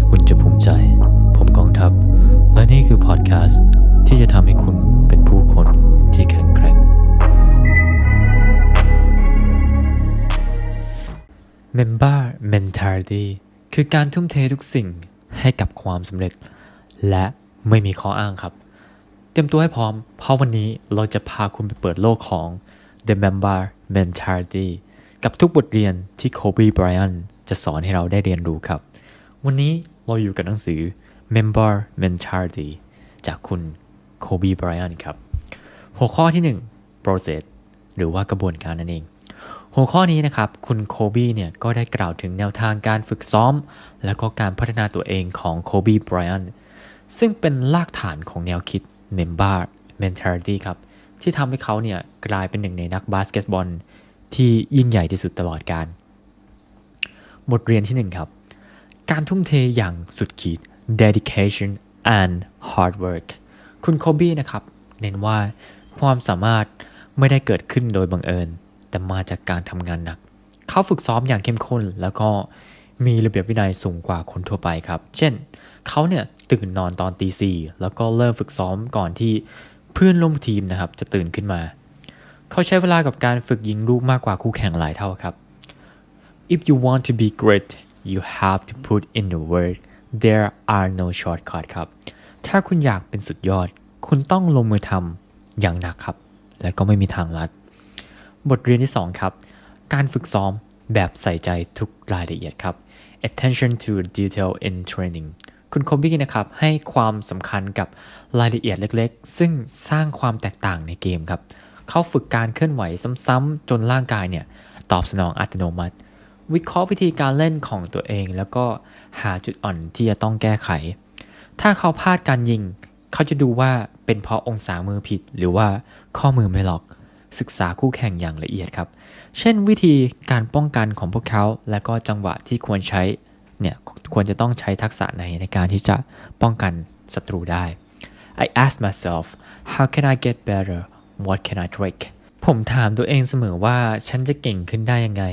ที่คุณจะภูมิใจ ผมกองทัพ และนี่คือพอดแคสต์ที่จะทำให้คุณเป็นผู้คนที่แข็งแกร่ง Member Mentality คือการทุ่มเททุกสิ่งให้กับความสำเร็จ และไม่มีข้ออ้างครับ เตรียมตัวให้พร้อม เพราะวันนี้เราจะพาคุณไปเปิดโลกของ The Member Mentality กับทุกบทเรียนที่โคบีไบรอันจะสอนให้เราได้เรียนรู้ครับ วันนี้เราอยู่กับหนังสือ Member Mentality จากคุณโคบีไบรอันครับ หัวข้อที่ 1 process หรือว่ากระบวนการนั่นเอง หัวข้อนี้นะครับ คุณโคบีเนี่ยก็ได้กล่าวถึงแนวทางการฝึกซ้อม และก็การพัฒนาตัวเองของโคบีไบรอันซึ่งเป็นรากฐานของแนวคิด Member Mentality ครับ ที่ทำให้เขาเนี่ยกลายเป็นหนึ่งในนักบาสเกตบอล ที่ยิ่งใหญ่ที่สุดตลอดการ บทเรียนที่ 1 ครับ การทุ่มเทอย่างสุดขีด dedication and hard work คุณโคบี้นะครับ เน้นว่าความสามารถไม่ได้เกิดขึ้นโดยบังเอิญ แต่มาจากการทำงานหนัก เขาฝึกซ้อมอย่างเข้มข้น แล้วก็มีระเบียบวินัยสูงกว่าคนทั่วไปครับ เช่น เขาเนี่ยตื่นนอนตอนตีสี่แล้วก็เริ่มฝึกซ้อมก่อนที่เพื่อนร่วมทีมนะครับ จะตื่นขึ้นมา เขาใช้เวลากับการฝึกยิงลูกมากกว่าคู่แข่งหลายเท่าครับ If you want to be great you have to put in the work there are no shortcut ครับ ถ้าคุณอยากเป็นสุดยอด คุณต้องลงมือทำอย่างหนักครับ และก็ไม่มีทางลัด บทเรียนที่ 2 ครับ การฝึกซ้อมแบบใส่ใจทุกรายละเอียดครับ attention to detail in training คุณโคบี้นะครับ ให้ความสำคัญกับรายละเอียดเล็กๆ ซึ่งสร้างความแตกต่างในเกมครับ เขาฝึกการเคลื่อนไหวซ้ำๆจนร่างกายเนี่ย ตอบสนองอัตโนมัติ วิเคราะห์วิธีการเล่นของตัวเอง แล้วก็หาจุดอ่อนที่จะต้องแก้ไข ถ้าเขาพลาดการยิง เขาจะดูว่าเป็นเพราะองศามือผิด หรือว่าข้อมือไม่ล็อก ศึกษาคู่แข่งอย่างละเอียดครับ เช่นวิธีการป้องกันของพวกเขา และก็จังหวะที่ควรใช้เนี่ยควรจะต้องใช้ทักษะในในการที่จะป้องกันศัตรูได้ I ask myself how can I get better what can I tweak ผมถามตัวเองเสมอว่าฉันจะเก่งขึ้นได้ยังไง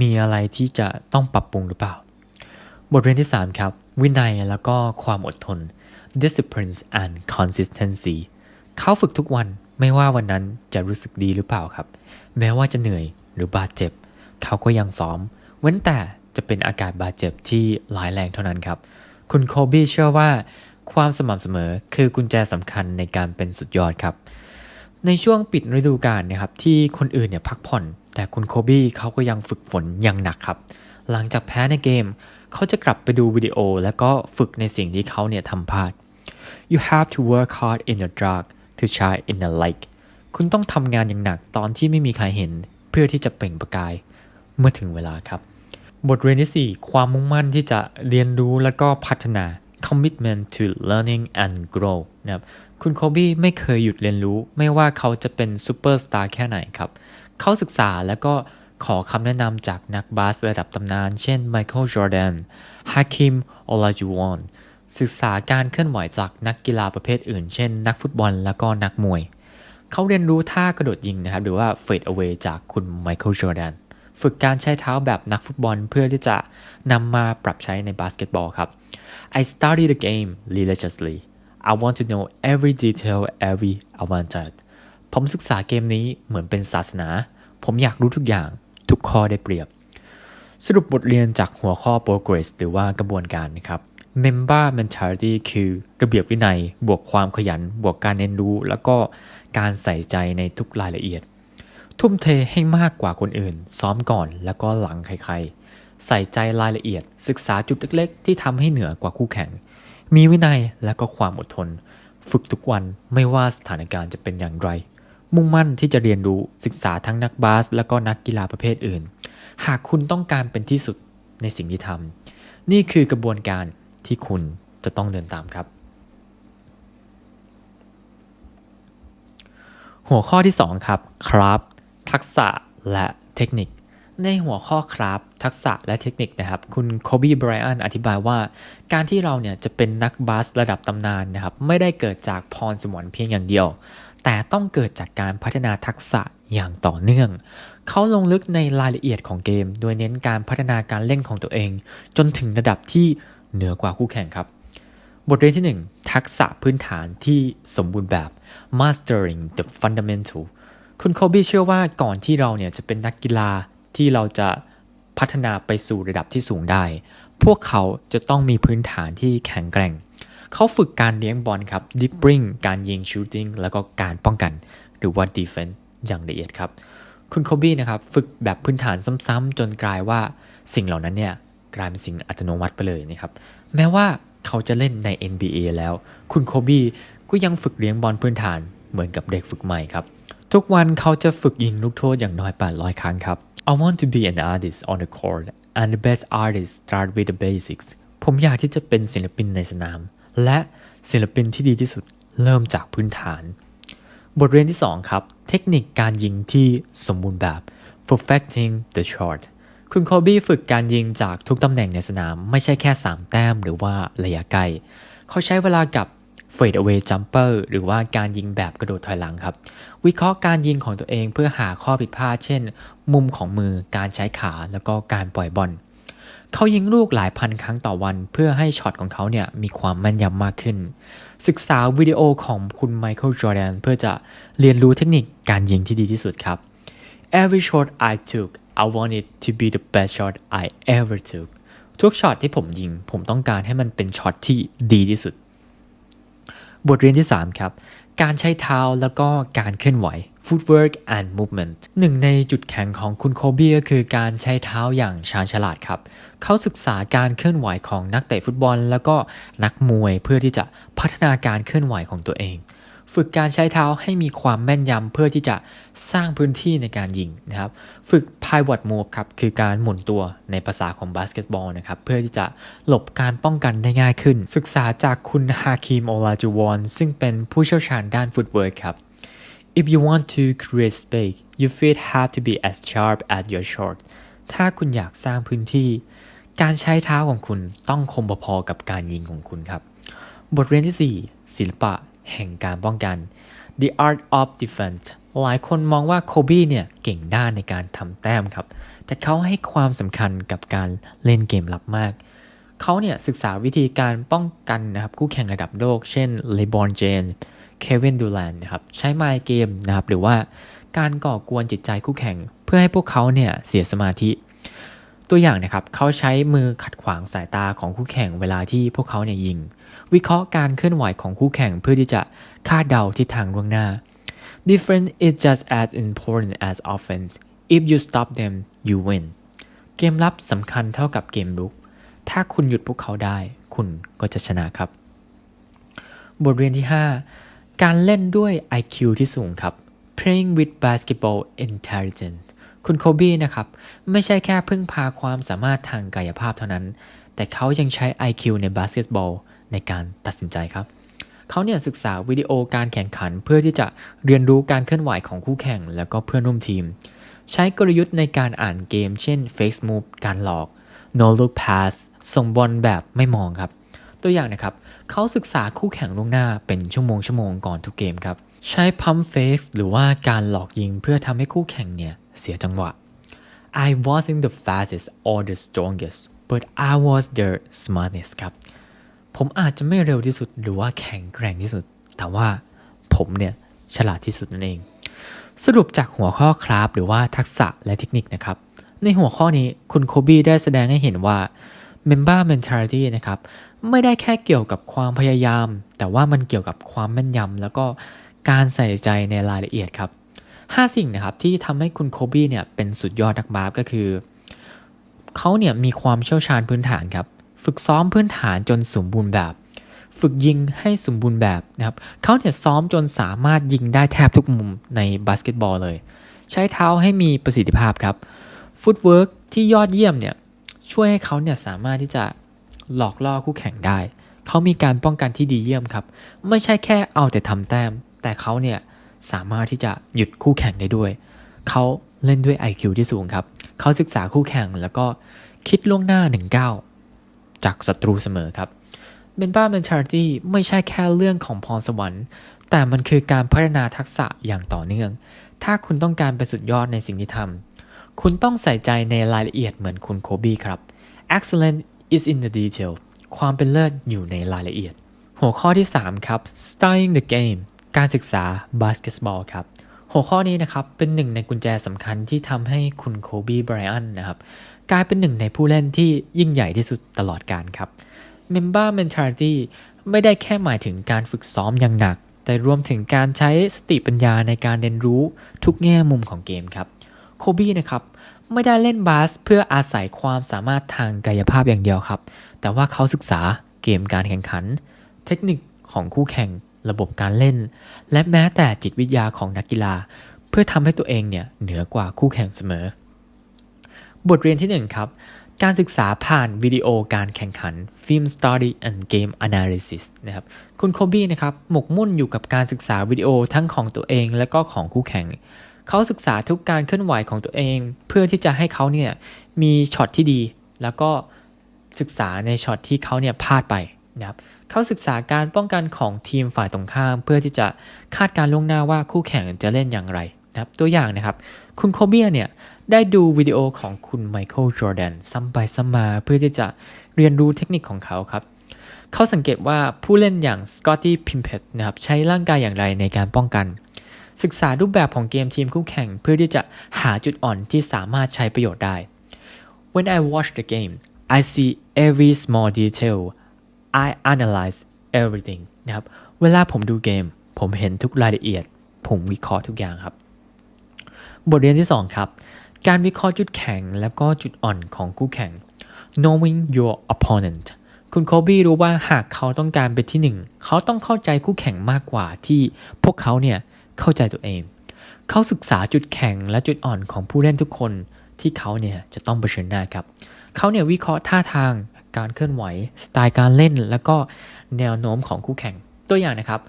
มีอะไรที่จะต้องปรับปรุงหรือเปล่า บทเรียนที่ 3 ครับ วินัยแล้วก็ความอดทน discipline and consistency เขาฝึกทุกวันไม่ว่าวันนั้นจะรู้สึกดีหรือเปล่าครับ แม้ว่าจะเหนื่อยหรือบาดเจ็บ เขาก็ยังซ้อม เว้นแต่จะเป็นอาการบาดเจ็บที่ร้ายแรงเท่านั้นครับ คุณโคบี้เชื่อว่า ความสม่ำเสมอคือกุญแจสำคัญในการเป็นสุดยอดครับ ในช่วงปิดฤดูกาลนะครับที่คนอื่นเนี่ยพักผ่อน แต่คุณโคบี้เขาก็ยังฝึกฝนอย่างหนักครับ หลังจากแพ้ในเกม เขาจะกลับไปดูวิดีโอ แล้วก็ฝึกในสิ่งที่เขาเนี่ยทำพลาด you have to work hard in the dark to shine in the light คุณต้องทำงานอย่างหนักตอนที่ไม่มีใครเห็น เพื่อที่จะเปล่งประกายเมื่อถึงเวลาครับ บทเรียนที่ 4 ความมุ่งมั่นที่จะเรียนรู้แล้วก็พัฒนา commitment to learning and grow นะครับ คุณโคบี้ไม่เคยหยุดเรียนรู้ ไม่ว่าเขาจะเป็นซูเปอร์สตาร์แค่ไหนครับ เขาศึกษาแล้วก็ขอคำแนะนำจากนักบาสระดับตำนาน เช่นไมเคิลจอร์แดนฮาคิมโอลาจูวอนศึกษาการเคลื่อนไหวจากนักกีฬาประเภทอื่น เช่น นักฟุตบอลแล้วก็นักมวย เขาเรียนรู้ท่ากระโดดยิงนะครับ หรือว่า fade away จากคุณไมเคิลจอร์แดนฝึกการใช้เท้าแบบนักฟุตบอลเพื่อที่จะนำมาปรับใช้ในบาสเกตบอลครับ I study the game religiously I want to know every detail every advantage ผมศึกษาเกมนี้เหมือนเป็นศาสนา ผมอยากรู้ทุกอย่าง ทุกข้อได้เปรียบ สรุปบทเรียนจากหัวข้อ progress หรือว่ากระบวนการนะครับ member mentality คือระเบียบวินัย บวกความขยัน บวกการเรียนรู้ แล้วก็การใส่ใจในทุกรายละเอียด ทุ่มเทให้มากกว่าคนอื่น ซ้อมก่อนแล้วก็หลังใครๆ ใส่ใจรายละเอียด ศึกษาจุดเล็กๆ ที่ทำให้เหนือกว่าคู่แข่ง มีวินัยและก็ความอดทน ฝึกทุกวันไม่ว่าสถานการณ์จะเป็นอย่างไร มุ่งมั่นที่จะเรียนรู้ศึกษาทั้งนักบาส และก็นักกีฬาประเภทอื่น หากคุณต้องการเป็นที่สุดในสิ่งที่ทำนี่คือกระบวนการที่คุณจะต้องเดินตามครับ หัวข้อที่ 2 ครับครับทักษะและเทคนิค ในหัวข้อครับทักษะและเทคนิคนะครับ คุณโคบีไบรอันอธิบายว่า การที่เราเนี่ยจะเป็นนักบาสระดับตำนานนะครับ ไม่ได้เกิดจากพรสวรรค์เพียงอย่างเดียว แต่ต้องเกิดจากการพัฒนาทักษะอย่างต่อเนื่อง เขาลงลึกในรายละเอียดของเกม โดยเน้นการพัฒนาการเล่นของตัวเอง จนถึงระดับที่เหนือกว่าคู่แข่งครับ บทเรียนที่ 1 ทักษะพื้นฐานที่สมบูรณ์แบบ mastering the fundamental คุณโคบี้เชื่อว่าก่อนที่เราเนี่ยจะเป็นนักกีฬาที่เราจะพัฒนาไปสู่ระดับที่สูงได้ พวกเขาจะต้องมีพื้นฐานที่แข็งแกร่ง เขาฝึกการเลี้ยงบอลครับ dribbling การยิง shooting แล้วก็การป้องกัน หรือว่า defense อย่างละเอียดครับ คุณโคบี้นะครับฝึกแบบพื้นฐานซ้ำๆจนกลายว่าสิ่งเหล่านั้นเนี่ยกลายเป็นสิ่งอัตโนมัติไปเลยนะครับ แม้ว่าเขาจะเล่นใน NBA แล้ว คุณโคบี้ก็ยังฝึกเลี้ยงบอลพื้นฐานเหมือนกับเด็กฝึกใหม่ครับ ทุกวันเขาจะฝึกยิงลูกโทษอย่างน้อย 800 ครั้งครับ I want to be an artist on the court and the best artists start with the basics ผมอยากที่จะเป็นศิลปินในสนาม และศิลปินที่ดีที่สุดเริ่มจากพื้นฐาน บทเรียนที่ 2 ครับ เทคนิคการยิงที่สมบูรณ์แบบ perfecting the shot คุณโคบี้ฝึกการยิงจากทุกตำแหน่งในสนาม ไม่ใช่แค่ 3 แต้มหรือว่าระยะไกล เขาใช้เวลากับ fade away jumper หรือว่าการยิงแบบกระโดดถอยหลังครับ วิเคราะห์การยิงของตัวเองเพื่อหาข้อผิดพลาด เช่น มุมของมือการใช้ขาแล้วก็การปล่อยบอล เขายิงลูกหลายพันครั้งต่อวันเพื่อให้ช็อตของเขาเนี่ยมีความแม่นยำมากขึ้น ศึกษาวิดีโอของคุณไมเคิลจอร์แดนเพื่อจะเรียนรู้เทคนิคการยิงที่ดีที่สุดครับ Every shot I took I want it to be the best shot I ever took ทุกช็อตที่ผมยิง ผมต้องการให้มันเป็นช็อตที่ดีที่สุด บทเรียนที่ 3 ครับ การใช้เท้าแล้วก็การเคลื่อนไหว footwork and movement หนึ่งในจุดแข็งของคุณโคบี้ก็คือการใช้เท้าอย่างชาญฉลาดครับ เขาศึกษาการเคลื่อนไหวของนักเตะฟุตบอล แล้วก็นักมวยเพื่อที่จะพัฒนาการเคลื่อนไหวของตัวเอง ฝึกการใช้เท้าให้มีความแม่นยำเพื่อที่จะสร้างพื้นที่ในการยิงนะครับ ฝึก pivot move ครับคือการหมุนตัวในภาษาของบาสเกตบอลนะครับเพื่อที่จะหลบการป้องกันได้ง่ายขึ้น ศึกษาจากคุณฮาคิมโอลาจูวอนซึ่งเป็นผู้เชี่ยวชาญด้านฟุตเวิร์กครับ If you want to create space your feet have to be as sharp as your shot ถ้าคุณอยากสร้างพื้นที่ การใช้เท้าของคุณต้องคมพอๆกับการยิงของคุณครับ บทเรียนที่ 4 ศิลปะแห่งการป้องกัน The Art of Defense หลายคนมองว่าโคบี้เนี่ยเก่งด้านในการทำแต้มครับ แต่เขาให้ความสำคัญกับการเล่นเกมลับมาก เขาเนี่ยศึกษาวิธีการป้องกันนะครับคู่แข่งระดับโลก เช่นเลบอนเจน เควินดูแลนนะครับใช้ไมล์เกมนะครับหรือว่าการก่อกวนจิตใจคู่แข่ง เพื่อให้พวกเขาเนี่ยเสียสมาธิ ตัวอย่างนะครับเขาใช้มือขัดขวางสายตาของคู่แข่งเวลาที่พวกเขาเนี่ยยิง วิเคราะห์การเคลื่อนไหวของคู่แข่งเพื่อที่จะคาดเดาทิศทางล่วงหน้า Defense is just as important as offense if you stop them you win เกมรับสำคัญเท่ากับเกมลุก ถ้าคุณหยุดพวกเขาได้ คุณก็จะชนะครับ บทเรียนที่ 5 การเล่นด้วย IQ ที่สูงครับ playing with basketball intelligence คุณโคบี้นะครับ ไม่ใช่แค่พึ่งพาความสามารถทางกายภาพเท่านั้น แต่เขายังใช้ IQ ในบาสเกตบอลในการตัดสินใจครับ เขาเนี่ยศึกษาวิดีโอการแข่งขันเพื่อที่จะเรียนรู้การเคลื่อนไหวของคู่แข่ง แล้วก็เพื่อนร่วมทีม ใช้กลยุทธ์ในการอ่านเกม เช่น fake move การหลอก no look pass ส่งบอลแบบไม่มองครับ ตัวอย่างนะครับเขาศึกษาคู่แข่งล่วงหน้าเป็นชั่วโมงชั่วโมงก่อนทุกเกมครับ ใช้ pump fake หรือว่าการหลอกยิงเพื่อทำให้คู่แข่งเนี่ยเสียจังหวะ I wasn't the fastest or the strongest but I was the smartest ครับ ผมอาจจะไม่เร็วที่สุดหรือว่าแข็งแกร่งที่สุด แต่ว่าผมเนี่ยฉลาดที่สุดนั่นเอง สรุปจากหัวข้อคราฟหรือว่าทักษะและเทคนิคนะครับ ในหัวข้อนี้คุณโคบี้ได้แสดงให้เห็นว่า Member Mentality นะครับ ไม่ได้แค่เกี่ยวกับความพยายาม แต่ว่ามันเกี่ยวกับความแม่นยำแล้วก็การใส่ใจในรายละเอียดครับ 5 สิ่งนะครับที่ทำให้คุณโคบี้เนี่ยเป็นสุดยอดนักบาสก็คือ เขาเนี่ยมีความเชี่ยวชาญพื้นฐานครับ ฝึกซ้อมพื้นฐานจนสมบูรณ์แบบ ฝึกยิงให้สมบูรณ์แบบนะครับเขาเนี่ยซ้อมจนสามารถยิงได้แทบทุกมุมในบาสเกตบอลเลย ใช้เท้าให้มีประสิทธิภาพครับฟุตเวิร์กที่ยอดเยี่ยมเนี่ยช่วยให้เขาเนี่ยสามารถที่จะ หลอกล่อคู่แข่งได้ เขามีการป้องกันที่ดีเยี่ยมครับ ไม่ใช่แค่เอาแต่ทำแต้ม แต่เขาเนี่ยสามารถที่จะหยุดคู่แข่งได้ด้วย เขาเล่นด้วย IQ ที่สูงครับ เขาศึกษาคู่แข่งแล้วก็คิดล่วงหน้าหนึ่งก้าจากศัตรูเสมอครับเบนบ้าเมนชาร์ตี้ไม่ใช่แค่เรื่องของพรสวรรค์ แต่มันคือการพัฒนาทักษะอย่างต่อเนื่อง ถ้าคุณต้องการเป็นสุดยอดในสิ่งที่ทำคุณต้องใส่ใจในรายละเอียดเหมือนคุณโคบี้ครับ excellent is in the detail ความเป็นเลิศอยู่ในรายละเอียด หัวข้อที่ 3 ครับ studying the game การศึกษาบาสเกตบอลครับ หัวข้อนี้นะครับเป็นหนึ่งในกุญแจสำคัญที่ทำให้คุณโคบีไบรอันนะครับกลายเป็นหนึ่งในผู้เล่นที่ยิ่งใหญ่ที่สุดตลอดการครับ Member Mentality ไม่ได้แค่หมายถึงการฝึกซ้อมอย่างหนัก แต่รวมถึงการใช้สติปัญญาในการเรียนรู้ทุกแง่มุมของเกมครับ โคบี้นะครับ ไม่ได้เล่นบาสเพื่ออาศัยความสามารถทางกายภาพอย่างเดียวครับ แต่ว่าเขาศึกษาเกมการแข่งขัน เทคนิคของคู่แข่ง ระบบการเล่น และแม้แต่จิตวิทยาของนักกีฬา เพื่อทำให้ตัวเองเนี่ยเหนือกว่าคู่แข่งเสมอ บทเรียนที่ 1 ครับ การศึกษาผ่านวิดีโอการแข่งขัน Film Study and Game Analysis นะครับคุณโคบี้นะครับหมกมุ่นอยู่กับการศึกษาวิดีโอทั้งของตัวเองและก็ของคู่แข่ง เขาศึกษาทุกการเคลื่อนไหวของตัวเอง เพื่อที่จะให้เขาเนี่ยมีช็อตที่ดี แล้วก็ศึกษาในช็อตที่เขาเนี่ยพลาดไปนะครับเขาศึกษาการป้องกันของทีมฝ่ายตรงข้าม เพื่อที่จะคาดการล่วงหน้าว่าคู่แข่งจะเล่นอย่างไรนะครับตัวอย่างนะครับ คุณโคเบียเนี่ยได้ดูวิดีโอของคุณไมเคิลจอร์แดนซ้ำไปซ้ำมาเพื่อที่จะเรียนรู้เทคนิคของเขาครับเขาสังเกตว่าผู้เล่นอย่างสกอตตี้พิมเพตนะครับใช้ร่างกายอย่างไรในการป้องกัน ศึกษารูปแบบของเกมทีมคู่แข่งเพื่อที่จะหาจุดอ่อนที่สามารถใช้ประโยชน์ได้ When I watch the game I see every small detail I analyze everything นะครับเวลาผมดูเกม ผมเห็นทุกรายละเอียด ผมวิเคราะห์ทุกอย่างครับ บทเรียนที่ 2 ครับ การวิเคราะห์จุดแข็งและก็จุดอ่อนของคู่แข่ง knowing your opponent คุณโคบี้รู้ว่าหากเขาต้องการเป็นที่หนึ่ง เขาต้องเข้าใจคู่แข่งมากกว่าที่พวกเขาเนี่ย เข้าใจตัวเอง เขาศึกษาจุดแข็งและจุดอ่อนของผู้เล่นทุกคนที่เขาเนี่ยจะต้องเผชิญหน้าครับ เขาเนี่ยวิเคราะห์ท่าทางการเคลื่อนไหว สไตล์การเล่น แล้วก็แนวโน้มของคู่แข่ง ตัวอย่างนะครับ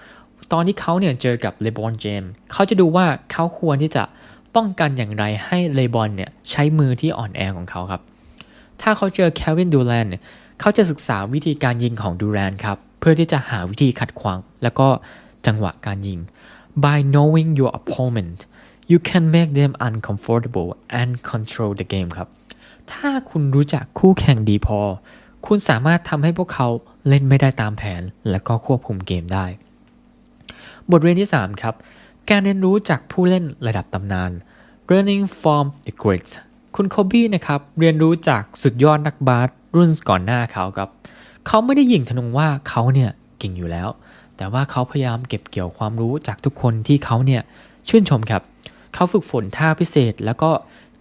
ตอนที่เขาเนี่ยเจอกับเลบอนเจมเขาจะดูว่าเขาควรที่จะป้องกันอย่างไรให้เลบอนเนี่ยใช้มือที่อ่อนแอของเขาครับ ถ้าเขาเจอแควินดูแลนเขาจะศึกษาวิธีการยิงของดูแลนครับ เพื่อที่จะหาวิธีขัดขวาง แล้วก็จังหวะการยิง by knowing your opponent you can make them uncomfortable and control the game ครับ ถ้าคุณรู้จักคู่แข่งดีพอ คุณสามารถทำให้พวกเขาเล่นไม่ได้ตามแผน และก็ควบคุมเกมได้ บทเรียนที่ 3 ครับ การเรียนรู้จากผู้เล่นระดับตำนาน learning from the greats คุณโคบี้นะครับ เรียนรู้จากสุดยอดนักบาสรุ่นก่อนหน้าเขาครับ เขาไม่ได้ยิงทะนงว่าเขาเนี่ยเก่งอยู่แล้ว แต่ว่าเขาพยายามเก็บเกี่ยวความรู้จากทุกคนที่เขาเนี่ยชื่นชมครับ เขาฝึกฝนท่าพิเศษ แล้วก็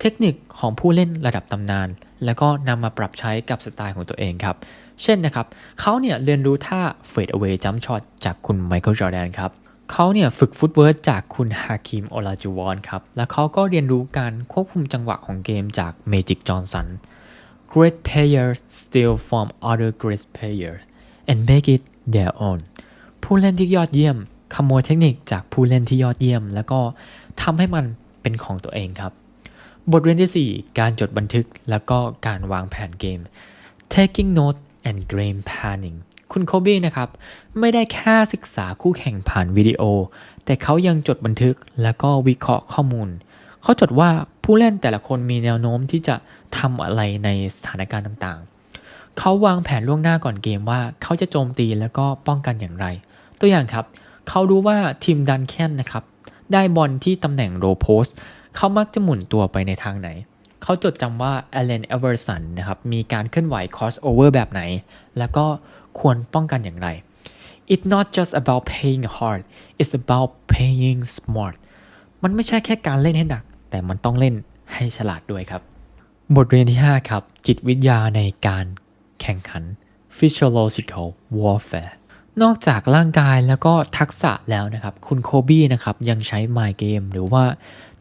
เทคนิคของผู้เล่นระดับตำนาน แล้วก็นำมาปรับใช้กับสไตล์ของตัวเองครับ เช่นนะครับ เขาเนี่ยเรียนรู้ท่าเฟดเอา a y จัมช็อตจากคุณไมเคิลจอแดนครับเขาเนี่ยฝึกฟุตเวิร์ดจากคุณฮาคิมโอลาจูวอนครับ และเขาก็เรียนรู้การควบคุมจังหวะของเกมจากเมจิกจอห์นสัน great players steal from other great players and make it their own ผู้เล่นที่ยอดเยี่ยม ขโมยเทคนิคจากผู้เล่นที่ยอดเยี่ยม แล้วก็ทำให้มันเป็นของตัวเองครับ บทเรียนที่ 4 การจดบันทึกแล้วก็การวางแผนเกม taking note and game planning คุณโคบี้นะครับ ไม่ได้แค่ศึกษาคู่แข่งผ่านวิดีโอ แต่เขายังจดบันทึกแล้วก็วิเคราะห์ข้อมูล เขาจดว่าผู้เล่นแต่ละคนมีแนวโน้มที่จะทำอะไรในสถานการณ์ต่างๆ เขาวางแผนล่วงหน้าก่อนเกมว่าเขาจะโจมตีแล้วก็ป้องกันอย่างไร ตัวอย่างครับ เขารู้ว่าทีมดันแคนนะครับได้บอลที่ตำแหน่งโรโพสเขามักจะหมุนตัวไปในทางไหน เขาจดจำว่าแอลเลนเอเวอร์สันนะครับมีการเคลื่อนไหวคอสโอเวอร์แบบไหน แล้วก็ควรป้องกันอย่างไร It's not just about playing hard it's about playing smart มันไม่ใช่แค่การเล่นให้หนัก แต่มันต้องเล่นให้ฉลาดด้วยครับ บทเรียนที่ 5 ครับ จิตวิทยาในการแข่งขัน physiological warfare นอกจากร่างกายแล้วก็ทักษะแล้วนะครับ คุณโคบี้นะครับยังใช้ mind game หรือว่า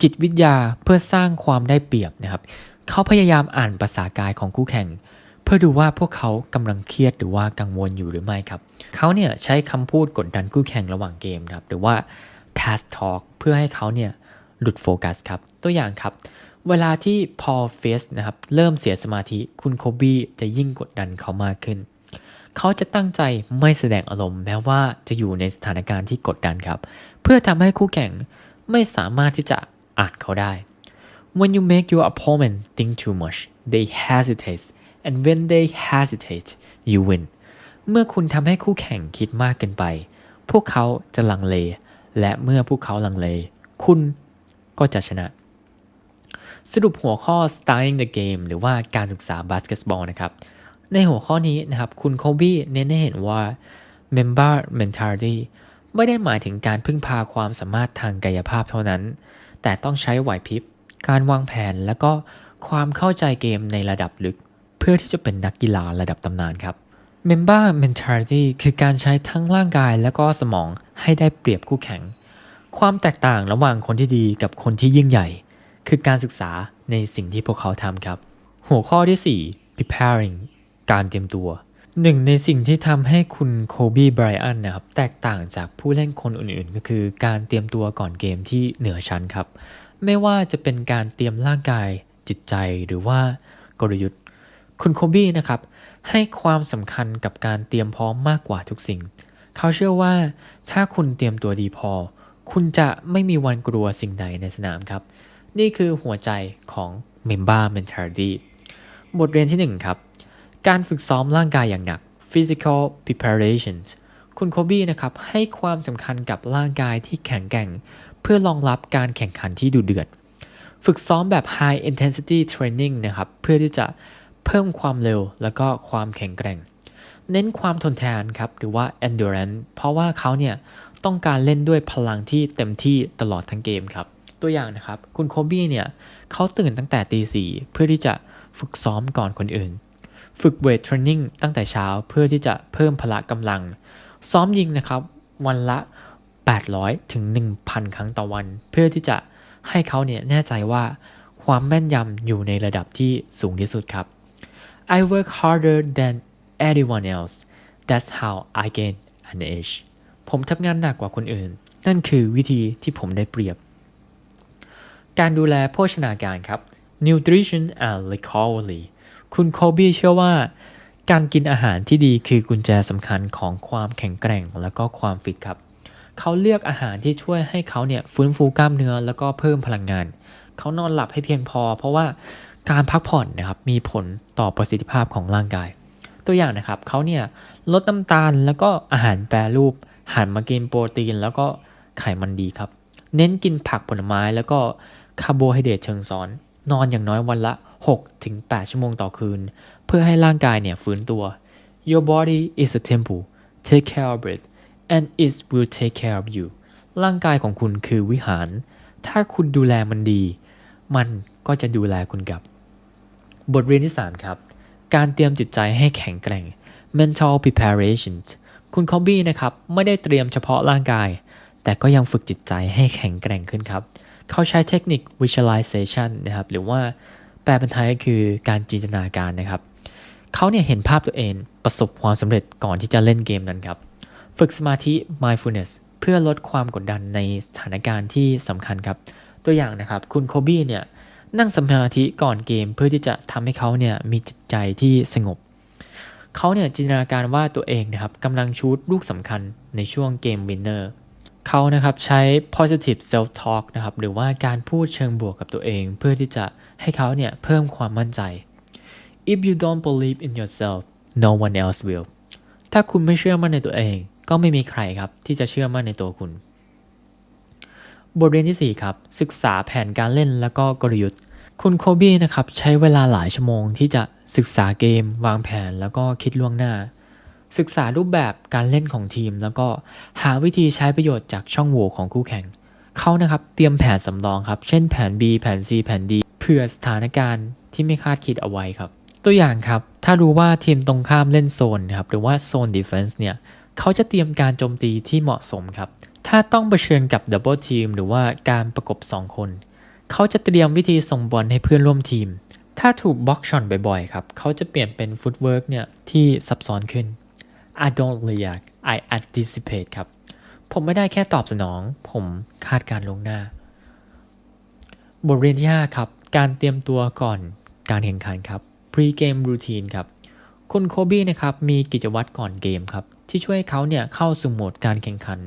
จิตวิทยาเพื่อสร้างความได้เปรียบนะครับ เขาพยายามอ่านภาษากายของคู่แข่ง เพื่อดูว่าพวกเขากำลังเครียดหรือว่ากังวลอยู่หรือไม่ครับ เขาเนี่ยใช้คำพูดกดดันคู่แข่งระหว่างเกมนะครับ หรือว่า task talk เพื่อให้เขาเนี่ยหลุดโฟกัสครับ ตัวอย่างครับ เวลาที่พอเฟสนะครับเริ่มเสียสมาธิคุณโคบี้จะยิ่งกดดันเขามากขึ้น เขาจะตั้งใจไม่แสดงอารมณ์แม้ว่าจะอยู่ในสถานการณ์ที่กดดันครับ เพื่อทำให้คู่แข่งไม่สามารถที่จะอ่านเขาได้ When you make your opponent think too much they hesitate and when they hesitate you win เมื่อคุณทำให้คู่แข่งคิดมากเกินไป พวกเขาจะลังเล และเมื่อพวกเขาลังเล คุณก็จะชนะ สรุปหัวข้อ Starting the Game หรือว่าการศึกษาบาสเกตบอลนะครับ ในหัวข้อนี้นะครับ คุณโคบี้เน้นให้เห็นว่า Member Mentality ไม่ได้หมายถึงการพึ่งพาความสามารถทางกายภาพเท่านั้น แต่ต้องใช้ไหวพริบ การวางแผนและก็ความเข้าใจเกมในระดับลึก เพื่อที่จะเป็นนักกีฬาระดับตำนานครับ Member Mentality คือการใช้ทั้งร่างกายและก็สมองให้ได้เปรียบคู่แข่ง ความแตกต่างระหว่างคนที่ดีกับคนที่ยิ่งใหญ่ คือการศึกษาในสิ่งที่พวกเขาทำครับ หัวข้อที่ 4 preparing การเตรียมตัวหนึ่งในสิ่งที่ทำให้คุณโคบีไบรอันนะครับแตกต่างจากผู้เล่นคนอื่นๆ ก็คือการเตรียมตัวก่อนเกมที่เหนือชั้นครับ ไม่ว่าจะเป็นการเตรียมร่างกายจิตใจหรือว่ากลยุทธ์ คุณโคบี้นะครับให้ความสำคัญกับการเตรียมพร้อมมากกว่าทุกสิ่ง เขาเชื่อว่าถ้าคุณเตรียมตัวดีพอ คุณจะไม่มีวันกลัวสิ่งใดในสนามครับ นี่คือหัวใจของ Member Mentality บทเรียนที่1ครับ การฝึกซ้อมร่างกายอย่างหนัก physical preparations คุณโคบี้นะครับให้ความสำคัญกับร่างกายที่แข็งแกร่ง เพื่อรองรับการแข่งขันที่ดุเดือด ฝึกซ้อมแบบ high intensity training นะครับเพื่อที่จะเพิ่มความเร็วแล้วก็ความแข็งแกร่ง เน้นความทนทานครับหรือว่า endurance เพราะว่าเขาเนี่ยต้องการเล่นด้วยพลังที่เต็มที่ตลอดทั้งเกมครับ ตัวอย่างนะครับคุณโคบี้เนี่ยเขาตื่นตั้งแต่ตีสี่เพื่อที่จะฝึกซ้อมก่อนคนอื่น ฝึกเวทเทรนนิ่งตั้งแต่เช้าเพื่อที่จะเพิ่มพละกำลัง ซ้อมยิงนะครับ วันละ 800 ถึง 1,000 ครั้งต่อวัน เพื่อที่จะให้เขาเนี่ยแน่ใจว่าความแม่นยำอยู่ในระดับที่สูงที่สุดครับ I work harder than anyone else that's how I gain an edge ผมทำงานหนักกว่าคนอื่น นั่นคือวิธีที่ผมได้เปรียบ การดูแลโภชนาการครับ nutrition and recovery คุณโคบี้เชื่อว่า การกินอาหารที่ดีคือกุญแจสำคัญของความแข็งแกร่งและก็ความฟิตครับ เขาเลือกอาหารที่ช่วยให้เขาเนี่ยฟื้นฟูกล้ามเนื้อแล้วก็เพิ่มพลังงาน เขานอนหลับให้เพียงพอ เพราะว่าการพักผ่อนนะครับมีผลต่อประสิทธิภาพของร่างกาย ตัวอย่างนะครับเขาเนี่ยลดน้ำตาลแล้วก็อาหารแปรรูปหันมากินโปรตีนแล้วก็ไขมันดีครับ เน้นกินผักผลไม้แล้วก็คาร์โบไฮเดรตเชิงซ้อน นอนอย่างน้อยวันละ 6-8 ชั่วโมงต่อคืน เพื่อให้ร่างกายเนี่ยฟื้นตัว Your body is a temple take care of it and it will take care of you ร่างกายของคุณคือวิหาร ถ้าคุณดูแลมันดี มันก็จะดูแลคุณกลับ บทเรียนที่ 3 ครับ การเตรียมจิตใจให้แข็งแกร่ง mental preparations คุณคอบบี้นะครับ ไม่ได้เตรียมเฉพาะร่างกาย แต่ก็ยังฝึกจิตใจให้แข็งแกร่งขึ้นครับ เขาใช้เทคนิค visualization นะครับ หรือว่า แปลเป็นไทยก็คือการจินตนาการนะครับ เขาเนี่ยเห็นภาพตัวเองประสบความสำเร็จก่อนที่จะเล่นเกมนั้นครับ ฝึกสมาธิ mindfulness เพื่อลดความกดดันในสถานการณ์ที่สำคัญครับ ตัวอย่างนะครับ คุณโคบี้เนี่ยนั่งสมาธิก่อนเกมเพื่อที่จะทำให้เขาเนี่ยมีจิตใจที่สงบ เขาเนี่ยจินตนาการว่าตัวเองนะครับกำลังชูดลูกสำคัญในช่วงเกมวินเนอร์เขานะครับใช้ positive self talk นะครับหรือว่าการพูดเชิงบวกกับตัวเอง เพื่อที่จะ ให้เขาเนี่ยเพิ่มความมั่นใจ if you don't believe in yourself no one else will ถ้าคุณไม่เชื่อมั่นในตัวเอง ก็ไม่มีใครครับที่จะเชื่อมั่นในตัวคุณ บทเรียนที่ 4 ครับ ศึกษาแผนการเล่นแล้วก็กลยุทธ์ คุณโคบี้นะครับใช้เวลาหลายชั่วโมงที่จะศึกษาเกม วางแผนแล้วก็คิดล่วงหน้า ศึกษารูปแบบการเล่นของทีม แล้วก็หาวิธีใช้ประโยชน์จากช่องโหว่ของคู่แข่งเขานะครับเตรียมแผนสำรองครับ เช่นแผน B แผน C แผน D เผื่อสถานการณ์ที่ไม่คาดคิดเอาไว้ครับ ตัวอย่างครับ ถ้ารู้ว่าทีมตรงข้ามเล่นโซนครับหรือว่าโซนดีเฟนส์เนี่ยเขาจะเตรียมการโจมตีที่เหมาะสมครับ ถ้าต้องเผชิญกับดับเบิลทีมหรือว่าการประกบ 2 คน เขาจะเตรียมวิธีส่งบอลให้เพื่อนร่วมทีม ถ้าถูกบล็อกช็อตบ่อยๆครับเขาจะเปลี่ยนเป็นฟุตเวิร์กเนี่ยที่ซับซ้อนขึ้น I don't react I anticipate ครับ ผมไม่ได้แค่ตอบสนอง ผมคาดการลงหน้า บทเรียนที่ 5 ครับ การเตรียมตัวก่อนการแข่งขันครับ pre game routine ครับ คุณโคบี้นะครับมีกิจวัตรก่อนเกมครับ ที่ช่วยให้เขาเนี่ยเข้าสู่โหมดการแข่งขัน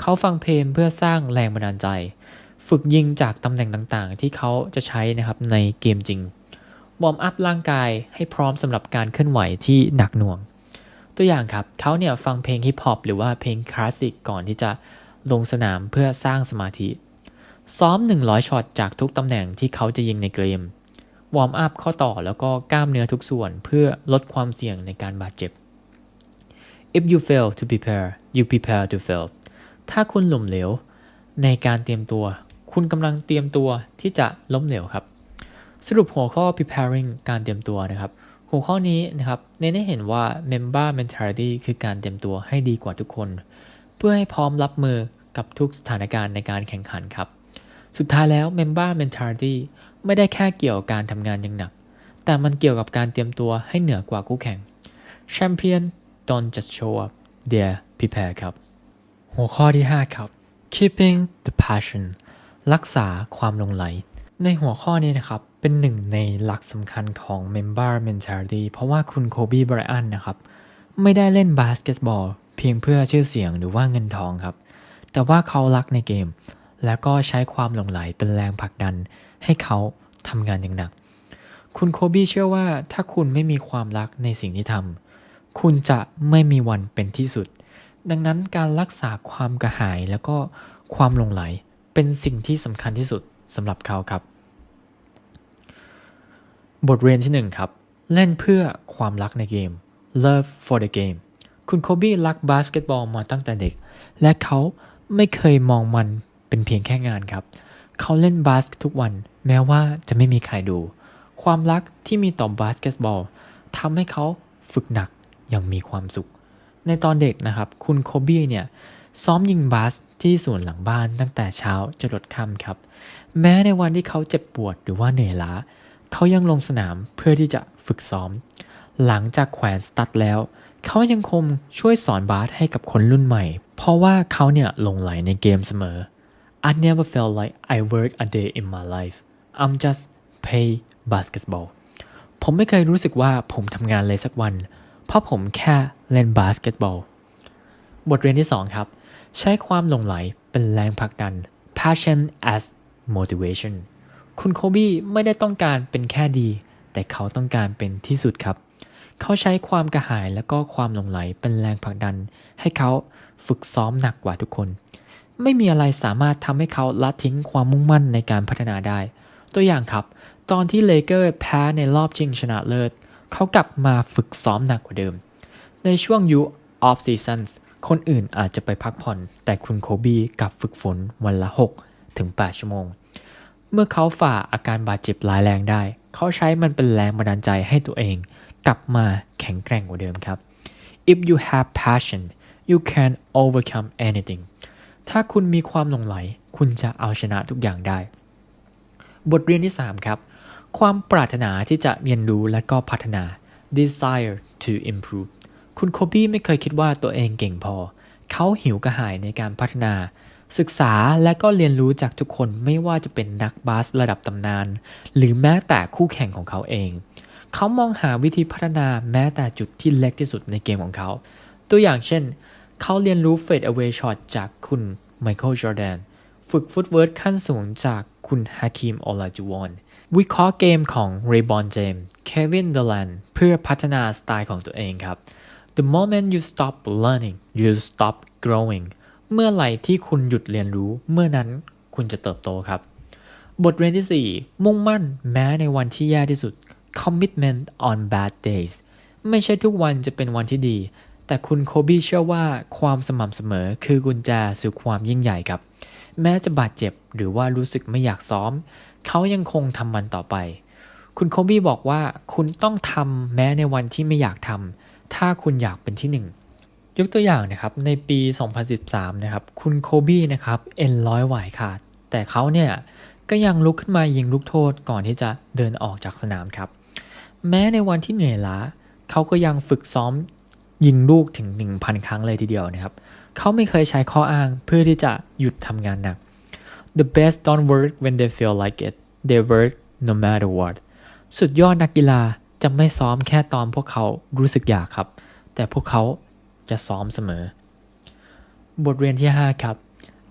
เขาฟังเพลงเพื่อสร้างแรงบันดาลใจ ฝึกยิงจากตำแหน่งต่างๆ ที่เขาจะใช้นะครับในเกมจริงวอร์มอัพร่างกายให้พร้อมสำหรับการเคลื่อนไหวที่หนักหน่วง ตัวอย่างครับเขาเนี่ยฟังเพลงฮิปฮอปหรือว่าเพลงคลาสสิกก่อนที่จะลงสนามเพื่อสร้างสมาธิ ซ้อม 100ช็อตจากทุกตำแหน่งที่เขาจะยิงในเกม วอร์มอัพข้อต่อแล้วก็กล้ามเนื้อทุกส่วนเพื่อลดความเสี่ยงในการบาดเจ็บ if you fail to prepare you prepare to fail ถ้าคุณหล่มเหลว ในการเตรียมตัว คุณกำลังเตรียมตัวที่จะล้มเหลวครับ สรุปหัวข้อ preparing การเตรียมตัวนะครับหัวข้อนี้นะครับเน้นให้เห็นว่า member mentality คือการเตรียมตัวให้ดีกว่าทุกคน เพื่อให้พร้อมรับมือกับทุกสถานการณ์ในการแข่งขันครับ สุดท้ายแล้ว member mentality ไม่ได้แค่เกี่ยวกับการทำงานอย่างหนัก แต่มันเกี่ยวกับการเตรียมตัวให้เหนือกว่าคู่แข่ง champion don't just show up they prepare ครับ หัวข้อที่ 5 ครับ keeping the passion รักษาความลงไหล ในหัวข้อนี้นะครับเป็นหนึ่งในหลักสำคัญของ member mentality เพราะว่าคุณโคบีไบรอันนะครับ ไม่ได้เล่นบาสเกตบอล เพียงเพื่อชื่อเสียงหรือว่าเงินทองครับ แต่ว่าเขารักในเกม แล้วก็ใช้ความหลงไหลเป็นแรงผลักดันให้เขาทำงานอย่างหนัก คุณโคบี้เชื่อว่าถ้าคุณไม่มีความรักในสิ่งที่ทำคุณจะไม่มีวันเป็นที่สุด ดังนั้นการรักษาความกระหายแล้วก็ความหลงไหลเป็นสิ่งที่สำคัญที่สุดสำหรับเขาครับ บทเรียนที่ 1 ครับ เล่นเพื่อความรักในเกม love for the game คุณโคบี้รักบาสเกตบอลมาตั้งแต่เด็ก และเขาไม่เคยมองมัน เป็นเพียงแค่งานครับ เขาเล่นบาสทุกวัน แม้ว่าจะไม่มีใครดู ความรักที่มีต่อบาสเกตบอลทำให้เขาฝึกหนักย่างมีความสุข ในตอนเด็กนะครับ คุณโคบี้เนี่ยซ้อมยิงบาสที่สวนหลังบ้านตั้งแต่เช้าจรดค่ำครับ แม้ในวันที่เขาเจ็บปวดหรือว่าเหนื่อยล้า เขายังลงสนามเพื่อที่จะฝึกซ้อม หลังจากแขวนสตัดแล้ว เขายังคงช่วยสอนบาสให้กับคนรุ่นใหม่ เพราะว่าเขาเนี่ยลงไหลในเกมเสมอ I never felt like I work a day in my life I'm just play basketball ผมไม่เคยรู้สึกว่าผมทำงานเลยสักวัน เพราะผมแค่เล่นบาสเกตบอล บทเรียนที่ 2 ครับ ใช้ความหลงไหลเป็นแรงผลักดัน passion as motivation คุณโคบี้ไม่ได้ต้องการเป็นแค่ดี แต่เขาต้องการเป็นที่สุดครับ เขาใช้ความกระหายและก็ความหลงไหลเป็นแรงผลักดัน ให้เขาฝึกซ้อมหนักกว่าทุกคน ไม่มีอะไรสามารถทำให้เขาละทิ้งความมุ่งมั่นในการพัฒนาได้ ตัวอย่างครับ ตอนที่เลเกอร์แพ้ในรอบชิงชนะเลิศ เขากลับมาฝึกซ้อมหนักกว่าเดิม ในช่วงยุค off seasons คนอื่นอาจจะไปพักผ่อน แต่คุณโคบีกลับฝึกฝนวันละ 6 ถึง 8 ชั่วโมง เมื่อเขาฝ่าอาการบาดเจ็บร้ายแรงได้ เขาใช้มันเป็นแรงบันดาลใจให้ตัวเอง กลับมาแข็งแกร่งกว่าเดิมครับ if you have passion you can overcome anything ถ้าคุณมีความหลงไหล คุณจะเอาชนะทุกอย่างได้ บทเรียนที่ 3 ครับ ความปรารถนาที่จะเรียนรู้และก็พัฒนา desire to improve คุณโคบี้ไม่เคยคิดว่าตัวเองเก่งพอ เขาหิวกระหายในการพัฒนา ศึกษาและก็เรียนรู้จากทุกคนไม่ว่าจะเป็นนักบาสระดับตำนาน หรือแม้แต่คู่แข่งของเขาเอง เขามองหาวิธีพัฒนาแม้แต่จุดที่เล็กที่สุดในเกมของเขา ตัวอย่างเช่น เขาเรียนรู้เฟด away shot จากคุณไมเคิลจอร์แดน ฝึกฟุตเวิร์ดขั้นสูงจากคุณฮาคิมโอลาจูวอนวิเคราะห์เกมของเรย์บอนเจมส์เควินเดลันเพื่อพัฒนาสไตล์ของตัวเองครับ The moment you stop learning you stop growing เมื่อไหร่ที่คุณหยุดเรียนรู้เมื่อนั้นคุณจะเติบโตครับ บทเรียนที่ 4 มุ่งมั่นแม้ในวันที่แย่ที่สุด commitment on bad days ไม่ใช่ทุกวันจะเป็นวันที่ดี แต่คุณโคบี้เชื่อว่าความสม่ำเสมอคือกุญแจสู่ความยิ่งใหญ่ครับ แม้จะบาดเจ็บหรือว่ารู้สึกไม่อยากซ้อม เขายังคงทำมันต่อไป คุณโคบี้บอกว่าคุณต้องทำแม้ในวันที่ไม่อยากทำถ้าคุณอยากเป็นที่หนึ่งยกตัวอย่างนะครับในปี 2013 นะครับคุณโคบี้นะครับเอ็นร้อยหวายขาด แต่เขาเนี่ยก็ยังลุกขึ้นมายิงลูกโทษก่อนที่จะเดินออกจากสนามครับ แม้ในวันที่เหนื่อยล้าเขาก็ยังฝึกซ้อม ยิงลูกถึง 1,000 ครั้งเลยทีเดียวนะครับ เขาไม่เคยใช้ข้ออ้างเพื่อที่จะหยุดทำงานหนัก The best don't work when they feel like it they work no matter what สุดยอดนักกีฬาจะไม่ซ้อมแค่ตอนพวกเขารู้สึกอยากครับ แต่พวกเขาจะซ้อมเสมอ บทเรียนที่ 5 ครับ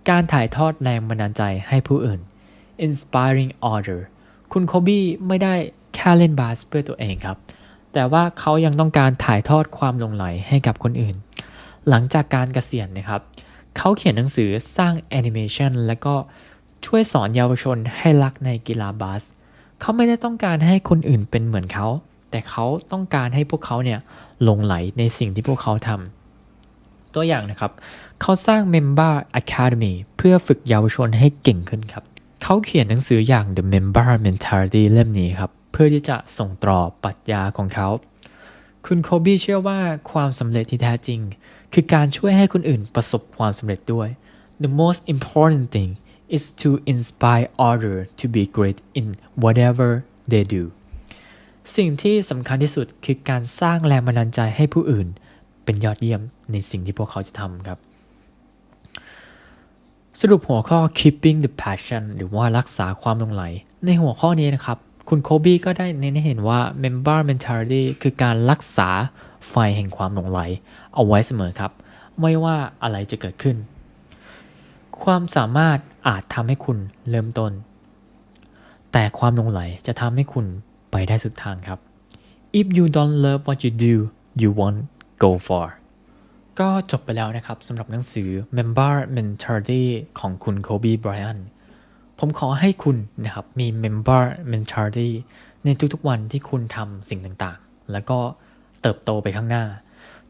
การถ่ายทอดแรงบันดาลใจให้ผู้อื่น inspiring order คุณโคบี้ไม่ได้แค่เล่นบาสเพื่อตัวเองครับ แต่ว่าเขายังต้องการถ่ายทอดความหลงไหลให้กับคนอื่น หลังจากการเกษียณนะครับ เขาเขียนหนังสือสร้างแอนิเมชันและก็ช่วยสอนเยาวชนให้รักในกีฬาบาส เขาไม่ได้ต้องการให้คนอื่นเป็นเหมือนเขา แต่เขาต้องการให้พวกเขาเนี่ยหลงไหลในสิ่งที่พวกเขาทำ ตัวอย่างนะครับ เขาสร้าง Member Academy เพื่อฝึกเยาวชนให้เก่งขึ้นครับ เขาเขียนหนังสืออย่าง The Member Mentality เล่มนี้ครับ เพื่อที่จะส่งต่อปรัชญาของเขา คุณโคบี้เชื่อว่าความสำเร็จที่แท้จริง คือการช่วยให้คนอื่นประสบความสำเร็จด้วย The most important thing is to inspire others to be great in whatever they do สิ่งที่สำคัญที่สุดคือการสร้างแรงบันดาลใจให้ผู้อื่น เป็นยอดเยี่ยมในสิ่งที่พวกเขาจะทำครับ สรุปหัวข้อ keeping the passion หรือว่ารักษาความลงไหล ในหัวข้อนี้นะครับ คุณโคบี้ก็ได้เน้นให้เห็นว่า member mentality คือการรักษาไฟแห่งความหลงไหล เอาไว้เสมอครับ ไม่ว่าอะไรจะเกิดขึ้น ความสามารถอาจทำให้คุณเริ่มต้น แต่ความหลงไหลจะทำให้คุณไปได้สุดทางครับ if you don't love what you do you won't go far ก็จบไปแล้วนะครับสำหรับหนังสือ Member Mentality ของคุณโคบี้ไบรอัน ผมขอให้คุณนะครับมี Member Mentality ในทุกๆวันที่คุณทำสิ่งต่างๆ แล้วก็เติบโตไปข้างหน้า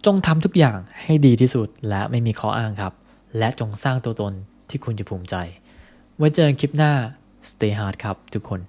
จงทำทุกอย่างให้ดีที่สุดและไม่มีข้ออ้างครับ และจงสร้างตัวตนที่คุณจะภูมิใจ ไว้เจอกันคลิปหน้า Stay hard ครับทุกคน